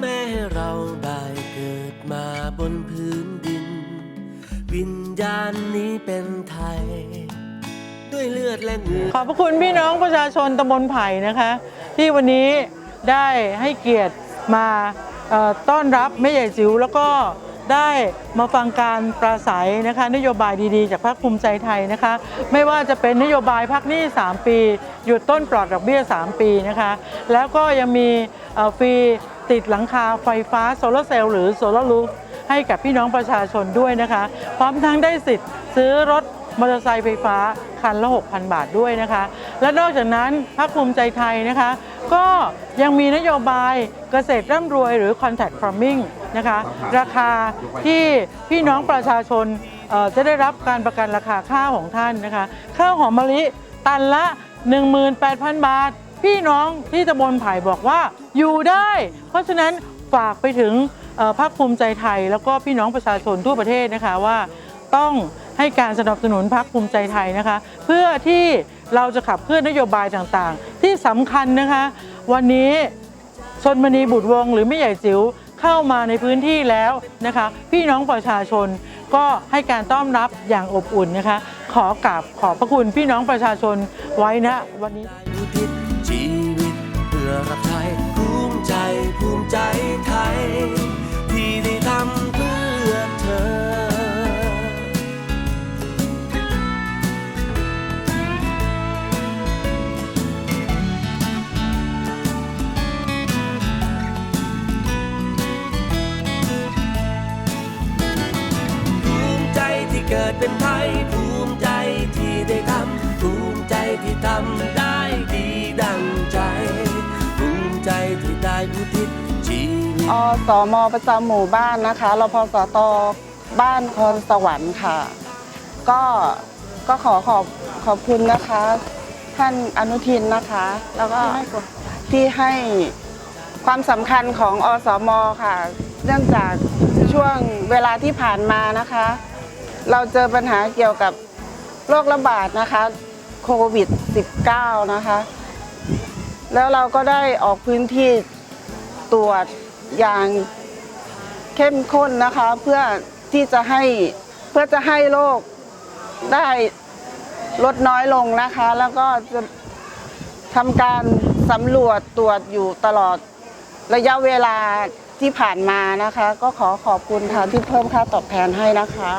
แม่ให้เราได้เกิดมาบนพื้นดิน วิญญาณนี้เป็นไทย ด้วยเลือดและเงื่อ ขอบพระคุณพี่น้องประชาชนตำบลไผ่นะคะ ที่วันนี้ได้ให้เกียรติมาเอ่อต้อนรับแม่ใหญ่จิ๋วแล้วก็ได้มาฟังการปราศัยนะคะ นโยบายดีๆ จากพรรคภูมิใจไทยนะคะ ไม่ว่าจะเป็นนโยบายพักหนี้ 3 ปี หยุดต้นปลอดดอกเบี้ย 3 ปีนะคะ แล้วก็ยังมีเอ่อฟรี ติดหลังคาไฟฟ้าโซลาร์เซลล์หรือโซลาร์ลูฟให้กับพี่น้องประชาชนด้วยนะคะ พร้อมทั้งได้สิทธิ์ซื้อรถมอเตอร์ไซค์ไฟฟ้าคันละ 6,000 บาทด้วยนะคะ และนอกจากนั้นพรรคภูมิใจไทยนะคะ ก็ยังมีนโยบายเกษตรร่ำรวยหรือ contact farming นะคะ ราคาที่พี่น้องประชาชนเอ่อจะได้รับการประกันราคาข้าวของท่านนะคะ ข้าวหอมมะลิตันละ 18,000 บาท พี่น้องที่ตำบลไผ่บอกว่าอยู่ได้ เพราะฉะนั้นฝากไปถึงเอ่อพรรคภูมิใจไทย แล้วก็พี่น้องประชาชนทั่วประเทศนะคะว่าต้องให้การสนับสนุนพรรคภูมิใจไทยนะคะ เพื่อที่เราจะขับเคลื่อนนโยบายต่างๆ ที่สำคัญนะคะ วันนี้ชนมณีบุตรวงหรือไม่ใหญ่จิ๋วเข้ามาในพื้นที่แล้วนะคะ พี่น้องประชาชนก็ให้การต้อนรับอย่างอบอุ่นนะคะ ขอกราบขอบพระคุณพี่น้องประชาชนไว้นะวันนี้ อรับใช้ภูมิใจภูมิใจไทย ที่ได้ทำเพื่อเธอ ภูมิใจที่เกิดเป็นไทย ทิศชีวิตอสมประจำหมู่บ้านนะคะรพสตบ้านคอนสวรรค์ค่ะ ก็ก็ขอขอบขอบคุณนะคะ ท่านอนุทินนะคะ แล้วก็ที่ให้ความสำคัญของอสมค่ะ เนื่องจากช่วงเวลาที่ผ่านมานะคะ เราเจอปัญหาเกี่ยวกับโรคระบาดนะคะโควิด -19 นะคะ แล้วเราก็ได้ออกพื้นที่ ตรวจอย่างเข้มข้นนะคะเพื่อที่จะให้เพื่อจะให้โรคได้ลดน้อยลงนะคะ แล้วก็จะทำการสำรวจตรวจอยู่ตลอดระยะเวลาที่ผ่านมานะคะ ก็ขอขอบคุณค่ะที่เพิ่มค่าตอบแทนให้นะคะ